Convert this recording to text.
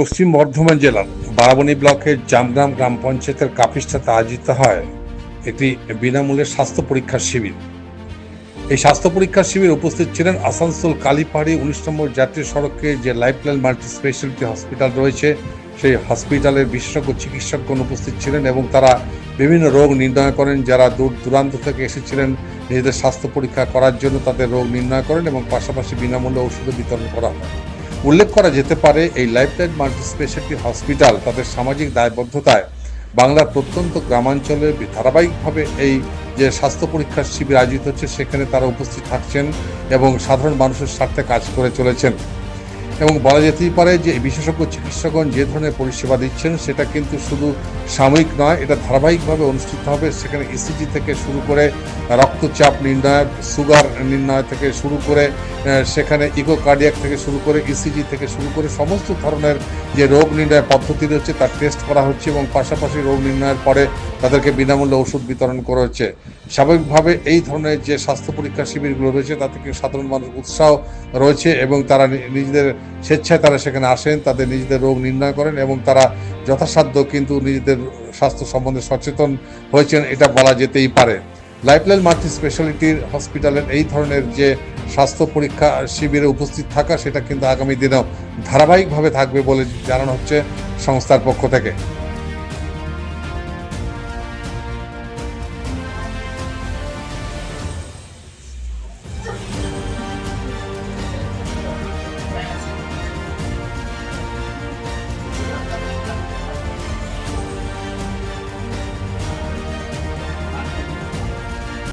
পশ্চিম বর্ধমান জেলার বারাবণী ব্লকের জামগ্রাম গ্রাম পঞ্চায়েতের কাপিষ্ঠাতে আয়োজিত হয় একটি বিনামূল্যে স্বাস্থ্য পরীক্ষার শিবির। এই স্বাস্থ্য পরীক্ষার শিবির উপস্থিত ছিলেন আসানসোল কালীপাহাড়ি উনিশ নম্বর জাতীয় সড়কে যে লাইফলাইন মাল্টি স্পেশালিটি হসপিটাল রয়েছে, সেই হসপিটালের বিশেষজ্ঞ চিকিৎসকগণ উপস্থিত ছিলেন এবং তারা বিভিন্ন রোগ নির্ণয় করেন যারা দূর দূরান্ত থেকে এসেছিলেন। নিজেদের স্বাস্থ্য পরীক্ষা করার জন্য তাদের রোগ নির্ণয় করেন এবং পাশাপাশি বিনামূল্যে ওষুধ বিতরণ করা হয়। উল্লেখ করা যেতে পারে, এই লাইফলাইন মাল্টি স্পেশালিটি হসপিটাল তাদের সামাজিক দায়বদ্ধতায় বাংলার প্রত্যন্ত গ্রামাঞ্চলে ধারাবাহিকভাবে এই যে স্বাস্থ্য পরীক্ষার শিবির আয়োজিত হচ্ছে, সেখানে তারা উপস্থিত থাকছেন এবং সাধারণ মানুষের স্বার্থে কাজ করে চলেছেন। এবং বলা যেতেই পারে যে বিশেষজ্ঞ চিকিৎসকগণ যে ধরনের পরিষেবা দিচ্ছেন, সেটা কিন্তু শুধু সাময়িক নয়, এটা ধারাবাহিকভাবে অনুষ্ঠিত হবে। সেখানে ইসিজি থেকে শুরু করে রক্তচাপ নির্ণয় সুগার নির্ণয় থেকে শুরু করে সেখানে ইকোকার্ডিয়াক থেকে শুরু করে ইসিজি থেকে শুরু করে সমস্ত ধরনের যে রোগ নির্ণয় পদ্ধতি রয়েছে, তার টেস্ট করা হচ্ছে এবং পাশাপাশি রোগ নির্ণয়ের পরে তাদেরকে বিনামূল্যে ওষুধ বিতরণ করা হচ্ছে স্বাভাবিকভাবে এই ধরনের যে স্বাস্থ্য পরীক্ষা শিবিরগুলো রয়েছে তাতে কিন্তু সাধারণ মানুষ উৎসাহ রয়েছে এবং তারা নিজেদের স্বেচ্ছায় তারা সেখানে আসেন, তাদের নিজেদের রোগ নির্ণয় করেন এবং তারা যথাসাধ্য কিন্তু নিজেদের স্বাস্থ্য সম্বন্ধে সচেতন হয়েছেন, এটা বলা যেতেই পারে। লাইফলাইন মাল্টি স্পেশালিটির হসপিটালের এই ধরনের যে স্বাস্থ্য পরীক্ষা শিবিরে উপস্থিত থাকা, সেটা কিন্তু আগামী দিনেও ধারাবাহিকভাবে থাকবে বলে জানানো হচ্ছে সংস্থার পক্ষ থেকে।